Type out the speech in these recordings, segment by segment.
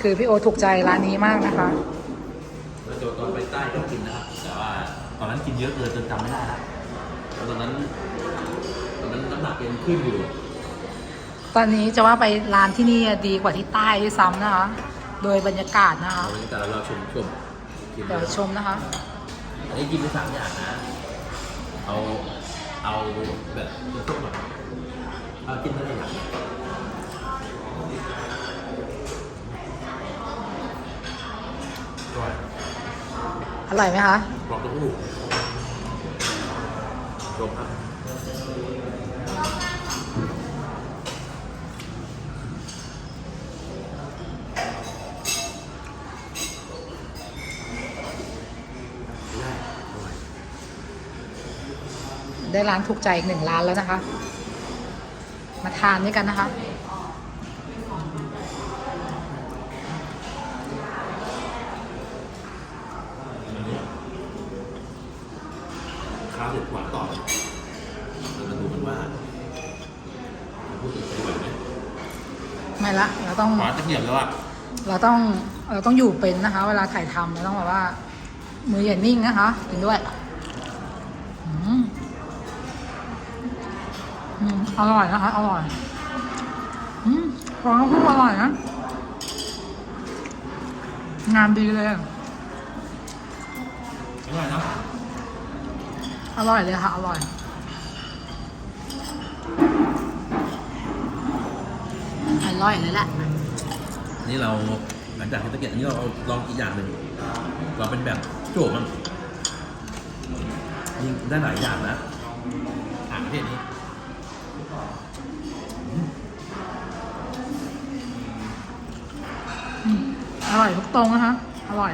คือพี่โอถูกใจร้านนี้มากนะคะแล้วเดี๋ยวตอนไปใต้ก็กินนะครับ แต่ว่าตอนนั้นกินเยอะเกินจนจำไม่ได้ละแล้วตอนนั้นตอนนั้นน้ำหนักเป็นขึ้นอยู่ ตอนนี้จะว่าไปร้านที่นี่ดีกว่าที่ใต้ด้วยซ้ำนะคะ โดยบรรยากาศนะคะเอาบรรยากาศเราชมชมกินเดี๋ยวชมนะคะ อันนี้กินไปสามอย่างนะ เอา เอาแบบต้มๆหน่อยเอากินอะไรอย่างอร่อย อร่อยไหมคะกรอบเต้าหู้รวมครับได้อร่อยได้ร้านถูกใจอีกหนึ่งร้านแล้วนะคะ มาทานด้วยกันนะคะ ข้าวเด็ดหวานต่อเลยเรามาดูกันว่าพูดถึงไปไหวไหมไม่ละ เราต้องหวานจะเหี่ยมแล้วอะเราต้อง เราต้องอยู่เป็นนะคะ เวลาถ่ายทำเราต้องแบบว่า มืออย่านิ่งนะคะกินด้วยอืมอืมอร่อยนะคะ อร่อย อืมฟองเต้าหู้อร่อยนะ งานดีเลยอะอร่อยนะ อร่อยเลยค่ะ อร่อย อร่อยเลยแหละ นี่เราหลังจากที่ตะเกียบอันนี้เราลองอีกอย่างหนึ่งเราเป็นแบบโจมันยิงได้หลายอย่างนะอ่านประเภทนี้อร่อยทุกตรงนะคะ อร่อย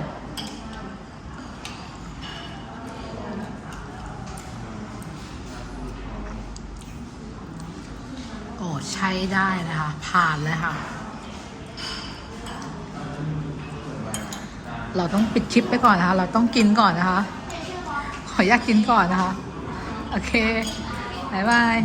ใช้ได้นะคะ ผ่านเลยค่ะ เราต้องปิดคลิปไปก่อนนะคะ เราต้องกินก่อนนะคะ ขออยากกินก่อนนะคะ โอเค บ๊ายบาย